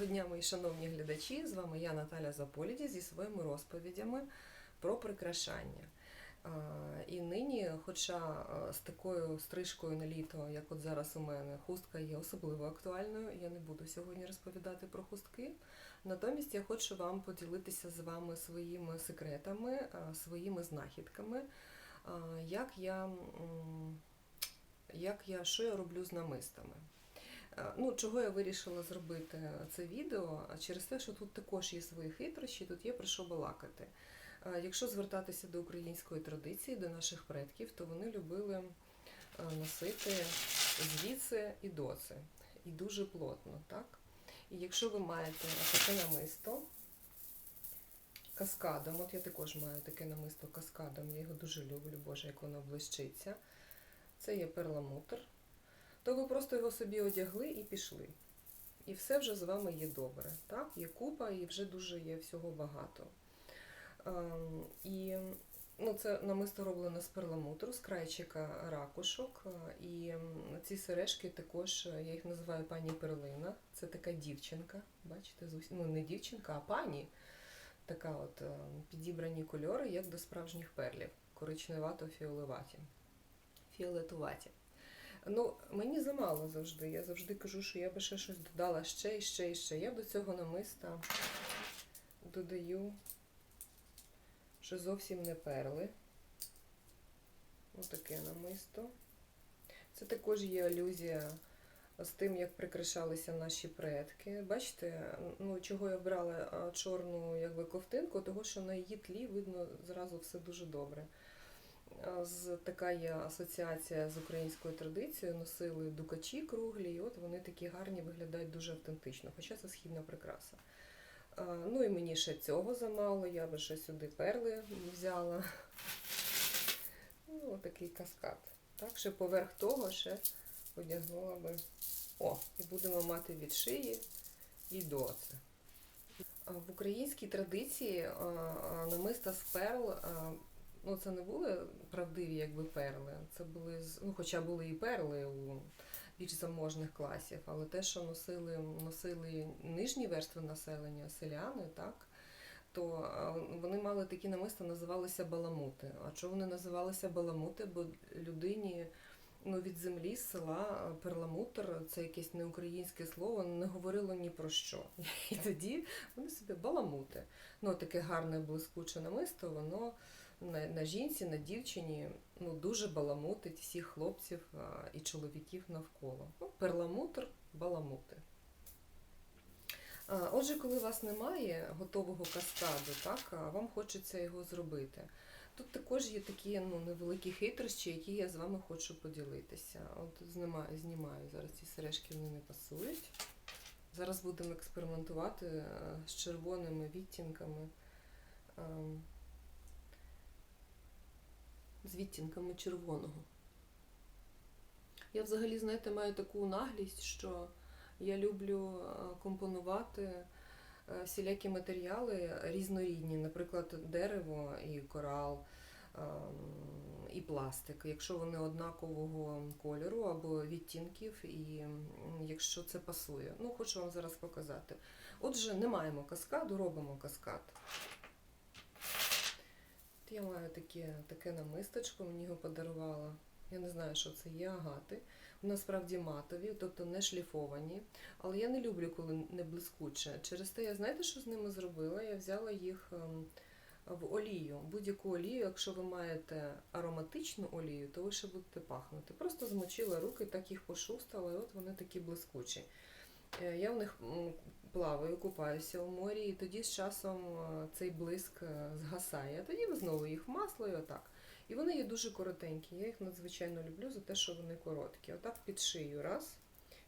Доброго дня, мої шановні глядачі! З вами я, Наталя Заполіді, зі своїми розповідями про прикрашання. І нині, хоча з такою стрижкою на літо, як от зараз у мене, хустка є особливо актуальною, я не буду сьогодні розповідати про хустки. Натомість я хочу вам поділитися з вами своїми секретами, своїми знахідками, як я, як я, що я роблю з намистами. Е, Ну, чого я вирішила зробити це відео? Через те, що тут також є свої хитрощі, тут є про що балакати. Е, Якщо звертатися до української традиції, до наших предків, то вони любили е, носити звідси і доси. І дуже плотно, так? І якщо ви маєте таке намисто каскадом, от я також маю таке намисто каскадом, я його дуже люблю, боже, як воно блищиться. Це є перламутр то ви просто його собі одягли і пішли. І все вже з вами є добре. Так? Є купа і вже дуже є всього багато. Ем, І ну, це намисто роблено з перламутру, з крайчика ракушок. Е, І ці сережки також, е, я їх називаю пані Перлина. Це така дівчинка. Бачите, ну не дівчинка, а пані. Така от е, підібрані кольори, як до справжніх перлів. Коричневато-фіолетуваті. Ну, мені замало завжди. Я завжди кажу, що я би ще щось додала ще і ще і ще. Я до цього намиста додаю ще зовсім не перли. Отаке намисто. Це також є алюзія з тим, як прикрашалися наші предки. Бачите, ну чого я брала чорну якби, ковтинку, того що на її тлі видно зразу все дуже добре. Така є асоціація з українською традицією, носили дукачі круглі, і от вони такі гарні виглядають дуже автентично, хоча це східна прикраса. Ну і мені ще цього замало, я би ще сюди перли взяла. Ну, такий каскад. Так, ще поверх того ще одягнула би. О, і будемо мати від шиї і до це. В українській традиції намиста з перл, ну це не були правдиві якби перли. Це були ну, хоча були і перли у більш заможних класів, але те, що носили, носили нижні верстви населення, селяни, так, то вони мали такі намиста, називалися баламути. А чого вони називалися баламути? Бо людині ну, від землі, з села перламутр, це якесь неукраїнське слово, не говорило ні про що. І тоді вони собі баламути. Ну, таке гарне блискуче намисто, воно на, на жінці, на дівчині ну, дуже баламутить всіх хлопців а, і чоловіків навколо. Ну, перламутр, баламути. А, Отже, коли у вас немає готового каскаду, так, а вам хочеться його зробити. Тут також є такі ну, невеликі хитрощі, які я з вами хочу поділитися. От знімаю, знімаю зараз ці сережки, вони не пасують. Зараз будемо експериментувати з червоними відтінками. З відтінками червоного. Я взагалі, знаєте, маю таку наглість, що я люблю е, компонувати е, всілякі матеріали різнорідні, наприклад, дерево і корал, ем, і пластик, якщо вони однакового кольору або відтінків, і якщо це пасує. Ну, хочу вам зараз показати. Отже, не маємо каскаду, робимо каскад. Я маю таке, таке намисточко, мені його подарувала. Я не знаю, що це є агати. Вони насправді матові, тобто не шліфовані. Але я не люблю, коли не блискуче. Через те, я знаєте, що з ними зробила? Я взяла їх ем, в олію. Будь-яку олію, якщо ви маєте ароматичну олію, то ви ще будете пахнути. Просто змочила руки, так їх пошустала, і от вони такі блискучі. Е, Я в них плаваю, купаюся у морі, і тоді з часом е, цей блиск е, згасає. Тоді знову їх масло і отак. І вони є дуже коротенькі. Я їх надзвичайно люблю за те, що вони короткі. Отак під шию раз.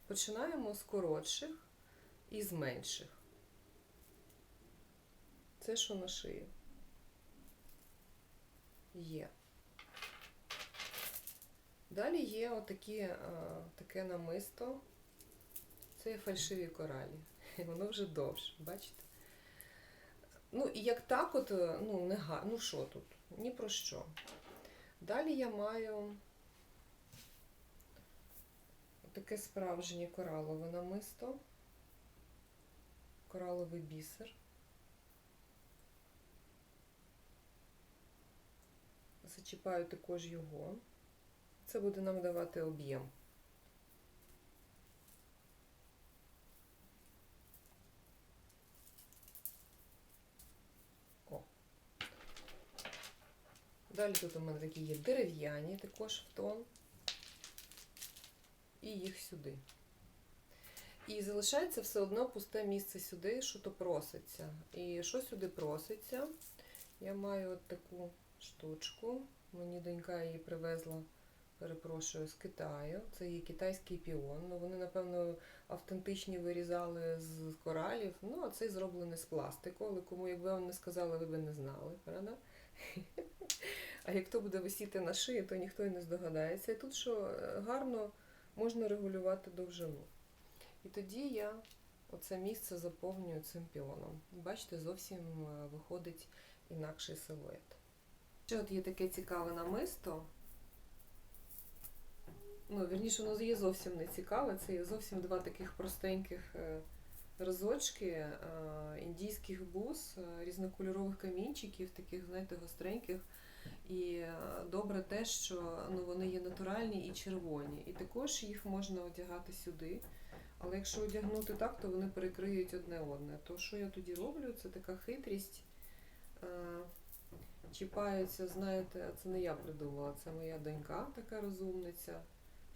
Починаємо з коротших і з менших. Це що на шию. Є. Далі є отакі, таке намисто. Це фальшиві коралі. Воно вже довше, бачите? Ну, і як так, от, е, ну, не га... ну що тут? Ні про що. Далі я маю таке справжнє коралове намисто. кораловий бісер. Зачіпаю також його. Це буде нам давати об'єм. О. Далі тут у мене такі є дерев'яні, також в тон. І їх сюди. І залишається все одно пусте місце сюди, що то проситься. І що сюди проситься? Я маю от таку штучку. Мені донька її привезла, перепрошую, з Китаю. Це є китайський піон. Ну, вони, напевно, автентичні вирізали з коралів. Ну, а цей зроблений з пластику, але кому, якби вам не сказали, ви б не знали, правда? А як то буде висіти на шиї, то ніхто і не здогадається. І тут що е, гарно можна регулювати довжину. І тоді я оце місце заповнюю цим піоном. Бачите, зовсім е, виходить інакший силует. Ще от є таке цікаве намисто. Ну, вірніше, воно є зовсім не цікаве. Це є зовсім два таких простеньких е, разочки е, індійських бус, е, різнокольорових камінчиків, таких, знаєте, гостреньких. І е, добре те, що ну, вони є натуральні і червоні. І також їх можна одягати сюди. Але якщо одягнути так, то вони перекриють одне одне. То що я тоді роблю? Це така хитрість. Чіпаються, знаєте, це не я придумала, це моя донька, така розумниця.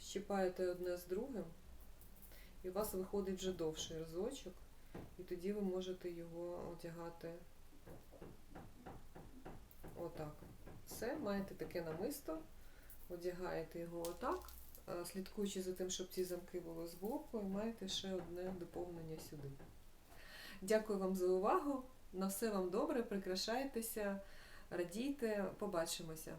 Щіпаєте одне з другим, і у вас виходить вже довший разочок, і тоді ви можете його одягати отак. Все, маєте таке намисто, одягаєте його отак, е, слідкуючи за тим, щоб ці замки були збоку, і маєте ще одне доповнення сюди. Дякую вам за увагу. На все вам добре, прикрашайтеся, радійте, побачимося.